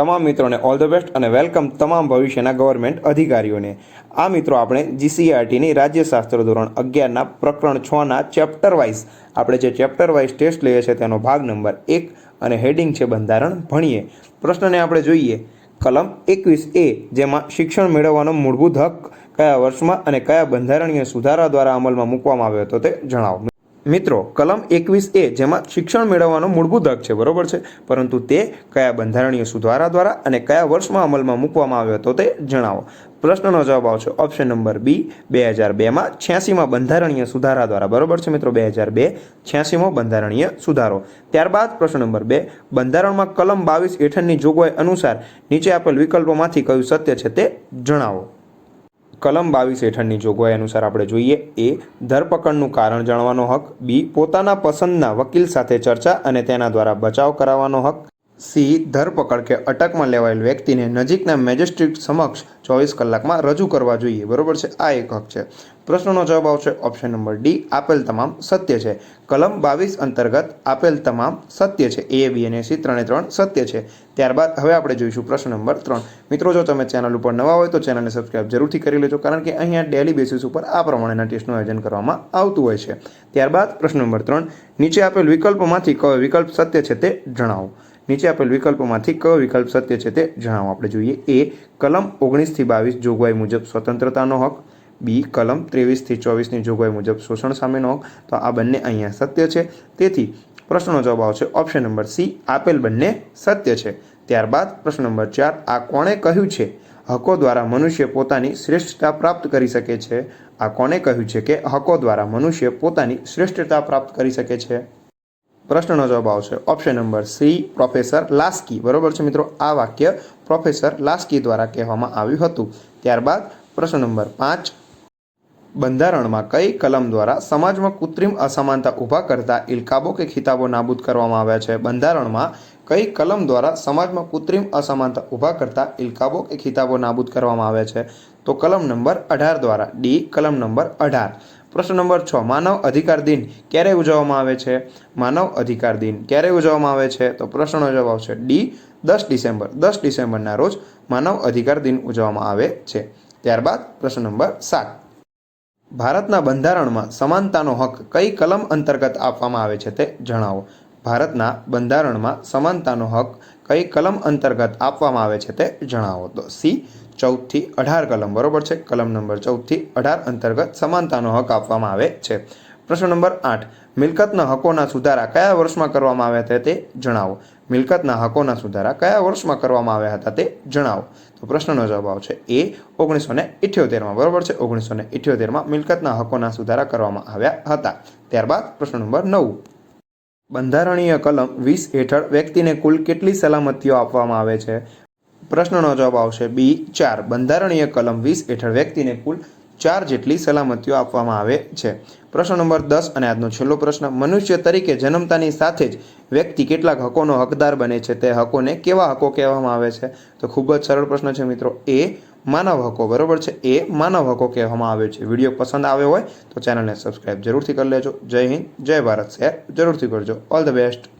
તમામ મિત્રોને all the best અને વેલકમ તમામ ભવિષ્યના ગવર્મેન્ટ અધિકારીઓને. આ મિત્રો આપણે જીસીઆરટીની રાજ્યશાસ્ત્ર ધોરણ અગિયારના પ્રકરણ છના ચેપ્ટર વાઇઝ આપણે જે ચેપ્ટર વાઇઝ ટેસ્ટ લઈએ છીએ તેનો ભાગ નંબર એક અને હેડિંગ છે બંધારણ ભણીએ. પ્રશ્નને આપણે જોઈએ. કલમ એકવીસ એ જેમાં શિક્ષણ મેળવવાનો મૂળભૂત હક કયા વર્ષમાં અને કયા બંધારણીય સુધારા દ્વારા અમલમાં મૂકવામાં આવ્યો હતો તે જણાવો. મિત્રો, કલમ એકવીસ એ જેમાં શિક્ષણ મેળવવાનો મૂળભૂત હક છે, બરોબર છે? પરંતુ તે કયા બંધારણીય સુધારા દ્વારા અને કયા વર્ષમાં અમલમાં મૂકવામાં આવ્યો હતો તે જણાવો. પ્રશ્નનો જવાબ આવશે ઓપ્શન નંબર બી, બે હજાર બેમાં છ્યાસીમાં બંધારણીય સુધારા દ્વારા, બરોબર છે મિત્રો? બે હજાર બે, છ્યાસીમો બંધારણીય સુધારો. ત્યારબાદ પ્રશ્ન નંબર બે, બંધારણમાં કલમ બાવીસ હેઠળની જોગવાઈ અનુસાર નીચે આપેલ વિકલ્પોમાંથી કયું સત્ય છે તે જણાવો. કલમ બાવીસ હેઠળની જોગવાઈ અનુસાર આપણે જોઈએ એ ધરપકડનું કારણ જાણવાનો હક, બી પોતાના પસંદના વકીલ સાથે ચર્ચા અને તેના દ્વારા બચાવ કરાવવાનો હક. સી ધરપકડ કે અટકમાં લેવાયેલ વ્યક્તિને નજીકના મેજિસ્ટ્રેટ સમક્ષ ચોવીસ કલાકમાં રજૂ કરવા જોઈએ. બરોબર છે? આ એક હક છે. પ્રશ્નનો જવાબ આવશે ઓપ્શન નંબર ડી, આપેલ તમામ સત્ય છે. કલમ બાવીસ અંતર્ગત આપેલ તમામ સત્ય છે. એ બી અને સી ત્રણે ત્રણ સત્ય છે. ત્યારબાદ હવે આપણે જોઈશું પ્રશ્ન નંબર ત્રણ. મિત્રો, જો તમે ચેનલ ઉપર નવા હોય તો ચેનલને સબસ્ક્રાઇબ જરૂરથી કરી લેજો, કારણ કે અહીંયા ડેલી બેસિસ ઉપર આ પ્રમાણેના ટેસ્ટનું આયોજન કરવામાં આવતું હોય છે. ત્યારબાદ પ્રશ્ન નંબર ત્રણ. નીચે આપેલ વિકલ્પોમાંથી કયો વિકલ્પ સત્ય છે તે જણાવો. નીચે આપેલ વિકલ્પોમાંથી કયો વિકલ્પ સત્ય છે તે જણાવો. આપણે જોઈએ એ, કલમ ઓગણીસથી બાવીસ જોગવાઈ મુજબ સ્વતંત્રતાનો હક. બી, કલમ ત્રેવીસથી ચોવીસની જોગવાઈ મુજબ શોષણ સામેનો હક. તો આ બંને અહીંયા સત્ય છે. તેથી પ્રશ્નનો જવાબ આવશે ઓપ્શન નંબર સી, આપેલ બંને સત્ય છે. ત્યારબાદ પ્રશ્ન નંબર ચાર, આ કોણે કહ્યું છે? હકો દ્વારા મનુષ્ય પોતાની શ્રેષ્ઠતા પ્રાપ્ત કરી શકે છે. આ કોણે કહ્યું છે કે હકો દ્વારા મનુષ્ય પોતાની શ્રેષ્ઠતા પ્રાપ્ત કરી શકે છે? પ્રશ્નનો જવાબ આવશે option number C professor Laski. બરોબર છે મિત્રો? આ વાક્ય પ્રોફેસર લાસ્કી દ્વારા કહેવામાં આવ્યું હતું. ત્યારબાદ પ્રશ્ન નંબર પાંચ, બંધારણમાં કઈ કલમ દ્વારા સમાજમાં કૃત્રિમ અસમાનતા ઊભા કરતા ઇલકાબો કે ખિતાબો નાબૂદ કરવામાં આવ્યા છે? બંધારણમાં કઈ કલમ દ્વારા સમાજમાં કૃત્રિમ અસમાનતા ઊભા કરતા ઇલકાબો કે ખિતાબો નાબૂદ કરવામાં આવ્યા છે? તો કલમ નંબર અઢાર દ્વારા. ડી કલમ નંબર અઢાર. પ્રશ્ન નંબર છ, માનવ અધિકાર દિન ક્યારે ઉજવવામાં આવે છે? માનવ અધિકાર દિન ક્યારે ઉજવવામાં આવે છે? તો પ્રશ્નનો જવાબ આવશે ડી, દસ ડિસેમ્બર. દસ ડિસેમ્બરના રોજ માનવ અધિકાર દિન ઉજવવામાં આવે છે. ત્યારબાદ પ્રશ્ન નંબર સાત, ભારતના બંધારણમાં સમાનતાનો હક કઈ કલમ અંતર્ગત આપવામાં આવે છે તે જણાવો. ભારતના બંધારણમાં સમાનતાનો હક કઈ કલમ અંતર્ગત આપવામાં આવે છે તે જણાવો. તો સી, ચૌદથી અઢાર કલમ. બરોબર છે? કલમ નંબર ચૌદથી અઢાર અંતર્ગત સમાનતાનો હક આપવામાં આવે છે. પ્રશ્ન નંબર આઠ, મિલકતના હકોના સુધારા કયા વર્ષમાં કરવામાં આવ્યા હતા તે જણાવો. મિલકતના હકોના સુધારા કયા વર્ષમાં કરવામાં આવ્યા હતા તે જણાવો. તો પ્રશ્નનો જવાબ આવશે એ ઓગણીસો ને ઇઠ્યોતેરમાં. બરોબર છે? ઓગણીસો ને ઇઠ્યોતેરમાં મિલકતના હકોના સુધારા કરવામાં આવ્યા હતા. ત્યારબાદ પ્રશ્ન નંબર નવ બંધારણીય કલમ વીસ હેઠળ વ્યક્તિને કુલ કેટલી સલામતીઓ આપવામાં આવે છે? પ્રશ્નનો જવાબ આવશે બી, ચાર. બંધારણીય કલમ વીસ હેઠળ વ્યક્તિને કુલ ચાર જેટલી સલામતીઓ આપવામાં આવે છે. પ્રશ્ન નંબર દસ અને આજનો છેલ્લો પ્રશ્ન, મનુષ્ય તરીકે જન્મતાની સાથે જ વ્યક્તિ કેટલાક હકોનો હકદાર બને છે? તે હકોને કેવા હકો કહેવામાં આવે છે? તો ખૂબ જ સરળ પ્રશ્ન છે મિત્રો. એ માનવ હકો, બરાબર છે? એ માનવ હકો કહેવામાં આવે છે. વીડિયો પસંદ આવ્યો હોય તો ચેનલને સબસ્ક્રાઇબ જરૂરથી કરી લેજો. જય હિન્દ, જય ભારત, શેર જરૂરથી કરજો. All the best.